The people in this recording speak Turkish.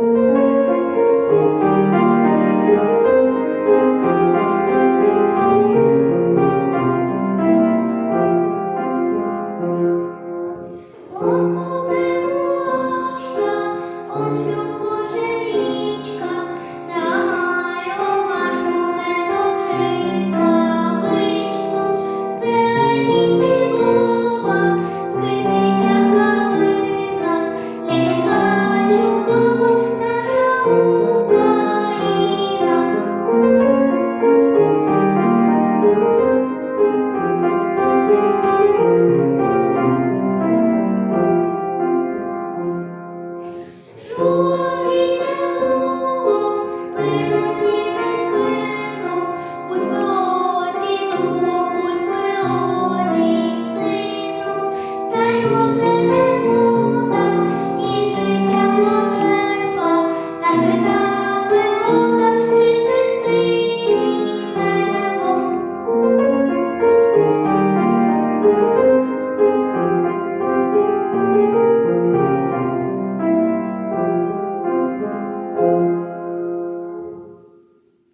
Бог Бог земножка, Он любит. Deus